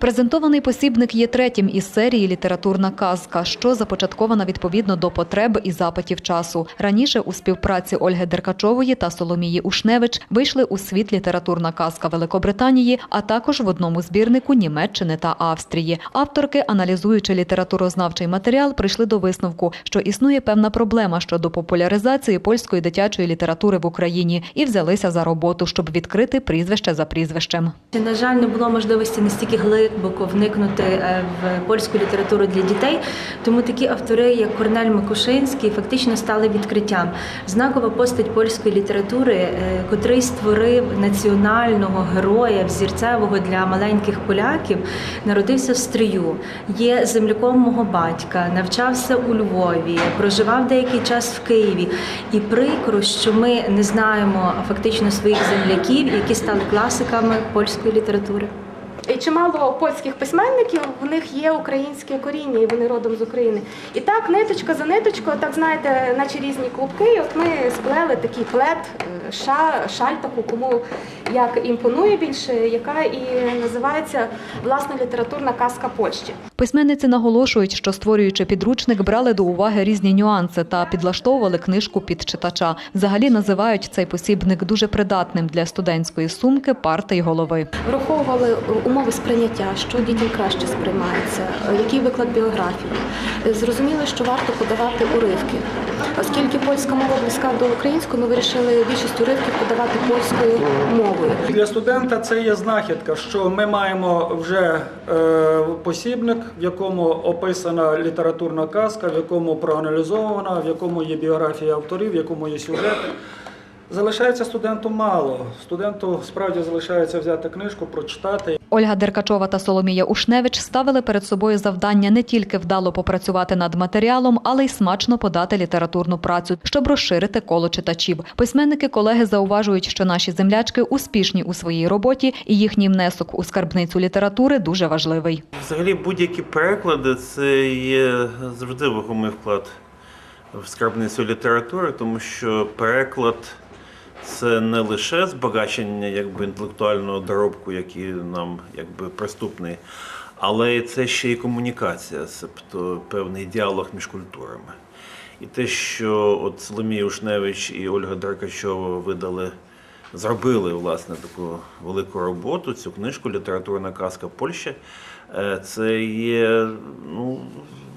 Презентований посібник є третім із серії Літературна казка, що започаткована відповідно до потреб і запитів часу. Раніше у співпраці Ольги Деркачової та Соломії Ушневич вийшли у світ літературна казка Великобританії, а також в одному збірнику Німеччини та Австрії. Авторки, аналізуючи літературознавчий матеріал, прийшли до висновку, що існує певна проблема щодо популяризації польської дитячої літератури в Україні, і взялися за роботу, щоб відкрити прізвище за прізвищем. На жаль, не було можливості настільки глибоко вникнути е, в польську літературу для дітей, тому такі автори, як Корнель Макушинський, фактично стали відкриттям. Знакова постать польської літератури, е, котрий створив національного героя взірцевого для маленьких поляків, народився в Стрию, є земляком мого батька, навчався у Львові, проживав деякий час в Києві. І прикро, що ми не знаємо фактично своїх земляків, які стали класиками польської літератури. Чимало польських письменників в них є українське коріння, і вони родом з України. І так, ниточка за ниточкою, так знаєте, наче різні клубки. І от ми сплели такий плед, е, ша, шаль таку, кому як імпонує більше, яка і називається власне літературна казка Польщі. Письменниці наголошують, що створюючи підручник, брали до уваги різні нюанси та підлаштовували книжку під читача. Взагалі називають цей посібник дуже придатним для студентської сумки, парти й голови. Враховували умови сприйняття, що дітям краще сприймається, який виклад біографії. Зрозуміли, що варто подавати уривки. Оскільки польська мова близька до української, ми вирішили більшість уривків подавати польською мовою. Для студента це є знахідка, що ми маємо вже е, посібник, в якому описана літературна казка, в якому проаналізована, в якому є біографія авторів, в якому є сюжети. Залишається студенту мало. Студенту справді залишається взяти книжку, прочитати. Ольга Деркачова та Соломія Ушневич ставили перед собою завдання не тільки вдало попрацювати над матеріалом, але й смачно подати літературну працю, щоб розширити коло читачів. Письменники колеги зауважують, що наші землячки успішні у своїй роботі, і їхній внесок у скарбницю літератури дуже важливий. Взагалі будь-які переклади це є завжди вагомий вклад в скарбницю літератури, тому що переклад це не лише збагачення якби, інтелектуального доробку, який нам якби, приступний, але це ще й комунікація, тобто певний діалог між культурами. І те, що от Соломія Ушневич і Ольга Деркачова видали, зробили власне таку велику роботу, цю книжку Літературна казка Польщі. е, Це є ну,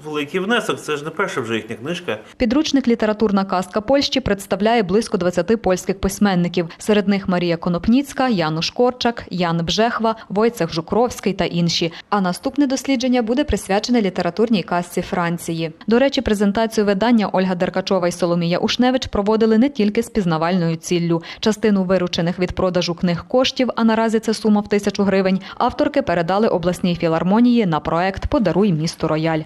великий внесок. Це ж не перша вже їхня книжка. Підручник Літературна казка Польщі представляє близько 20 польських письменників. Серед них Марія Конопніцька, Януш Корчак, Ян Бжехва, Войцех Жукровський та інші. А наступне дослідження буде присвячене літературній казці Франції. До речі, презентацію видання Ольга Деркачова і Соломія Ушневич проводили не тільки з пізнавальною ціллю. Частину виручених від продажу книг коштів, а наразі це сума в тисячу гривень, авторки передали обласній філармонії на проект Подаруй місту Рояль.